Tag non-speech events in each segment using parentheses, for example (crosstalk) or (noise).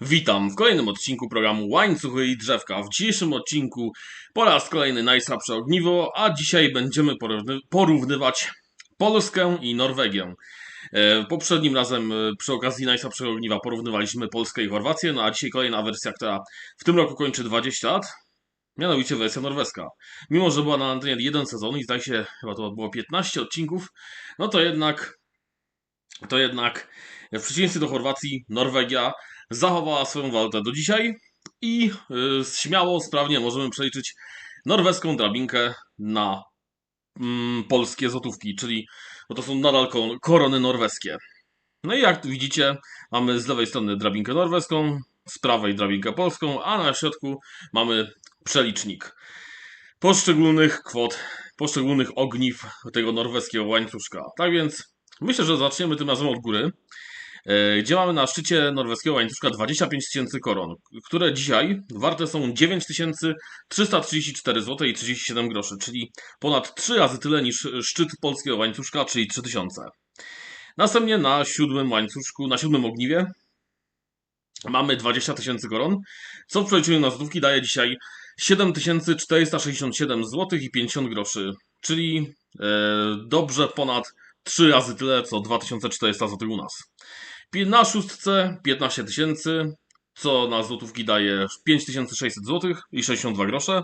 Witam w kolejnym odcinku programu Łańcuchy i Drzewka. W dzisiejszym odcinku po raz kolejny najsłabsze ogniwo, a dzisiaj będziemy porówny- porównywać Polskę i Norwegię. E, Poprzednim razem e, przy okazji najsłabszego ogniwa porównywaliśmy Polskę i Chorwację, no a dzisiaj kolejna wersja, która w tym roku kończy 20 lat, mianowicie wersja norweska. Mimo, że była na antenie jeden sezon i zdaje się, chyba to było 15 odcinków, no to jednak, to jednak w przeciwieństwie do Chorwacji, Norwegia zachowała swoją walutę do dzisiaj i y, śmiało, sprawnie możemy przeliczyć norweską drabinkę na mm, polskie złotówki, czyli bo to są nadal ko- korony norweskie. No i jak widzicie, mamy z lewej strony drabinkę norweską, z prawej drabinkę polską, a na środku mamy przelicznik poszczególnych kwot, poszczególnych ogniw tego norweskiego łańcuszka. Tak więc myślę, że zaczniemy tym razem od góry. E, gdzie mamy na szczycie norweskiego łańcuszka 25 tysięcy koron, które dzisiaj warte są 9334 zł i 37 groszy, czyli ponad 3 razy tyle niż szczyt polskiego łańcuszka, czyli 3000. Następnie na siódmym łańcuszku, na siódmym ogniwie mamy 20 tysięcy koron, co w przeliczeniu na złotówki daje dzisiaj 7467 zł i 50 groszy, czyli e, dobrze ponad 3 razy tyle co 2400 zł u nas. Na szóstce 15 tysięcy, co na złotówki daje 5600 zł i 62 grosze,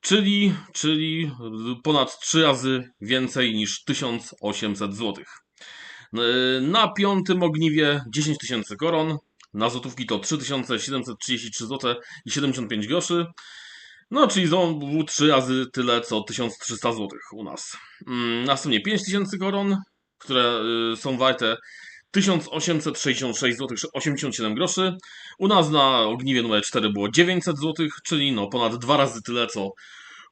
czyli, czyli ponad 3 razy więcej niż 1800 zł. Na piątym ogniwie 10 tysięcy koron, na złotówki to 3733 zł i 75 groszy, no czyli znowu 3 razy tyle co 1300 zł u nas. Mm, Następnie 5000 koron, które y, są warte 1866 zł 87 groszy. U nas na ogniwie numer 4 było 900 zł, czyli no ponad dwa razy tyle co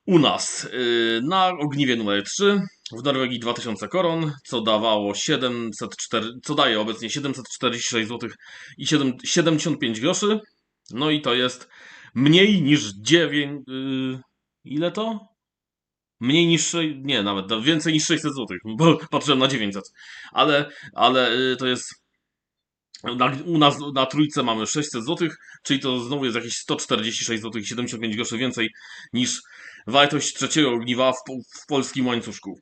u nas. Yy, Na ogniwie numer 3 w Norwegii 2000 koron, co dawało 704, co daje obecnie 746 zł i 7, 75 groszy. No i to jest mniej niż 9 yy, ile to? Mniej niż, nie nawet, więcej niż 600 zł, bo (laughs) patrzyłem na 900. Ale, ale y, to jest, u nas na trójce mamy 600 zł, czyli to znowu jest jakieś 146 zł i 75 groszy więcej niż wartość trzeciego ogniwa w, w polskim łańcuszku.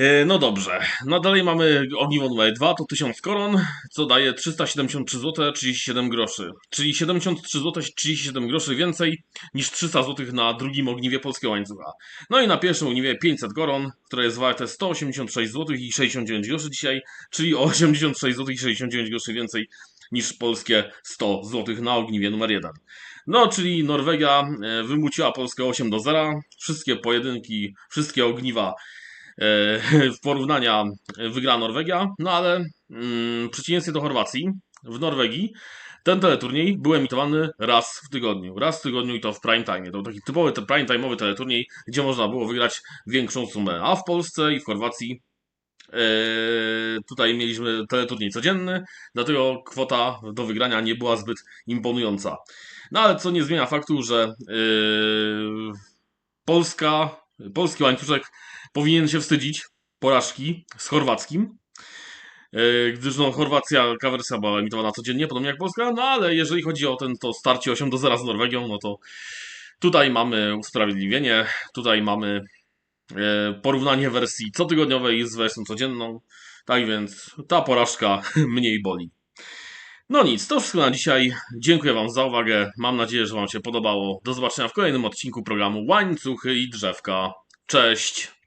E, No dobrze, no dalej mamy ogniwo numer 2, to 1000 koron, co daje 373 zł 37 groszy, czyli 73 zł 37 groszy więcej niż 300 zł na drugim ogniwie polskiego łańcucha. No i na pierwszym ogniwie 500 koron, które jest warte 186 zł i 69 groszy dzisiaj, czyli o 86 zł i 69 groszy więcej niż polskie 100 zł na ogniwie numer 1. No, czyli Norwegia e, wymuciła Polskę 8 do 0. Wszystkie pojedynki, wszystkie ogniwa (laughs) w porównania wygra Norwegia, no ale mm, w przeciwieństwie do Chorwacji, w Norwegii ten teleturniej był emitowany raz w tygodniu. Raz w tygodniu i to w prime time. To był taki typowy prime time'owy teleturniej, gdzie można było wygrać większą sumę. A w Polsce i w Chorwacji e, tutaj mieliśmy teleturniej codzienny, dlatego kwota do wygrania nie była zbyt imponująca. No ale co nie zmienia faktu, że Polska, polski łańcuszek powinien się wstydzić porażki z chorwackim. Yy, gdyż no, Chorwacja, wersja była emitowana codziennie, podobnie jak Polska, no ale jeżeli chodzi o ten, to starcie 8 do 0 z Norwegią, no to tutaj mamy usprawiedliwienie, tutaj mamy yy, porównanie wersji cotygodniowej z wersją codzienną, tak więc ta porażka (laughs) mniej boli. No nic, to wszystko na dzisiaj. Dziękuję Wam za uwagę. Mam nadzieję, że Wam się podobało. Do zobaczenia w kolejnym odcinku programu Łańcuchy i Drzewka. Cześć!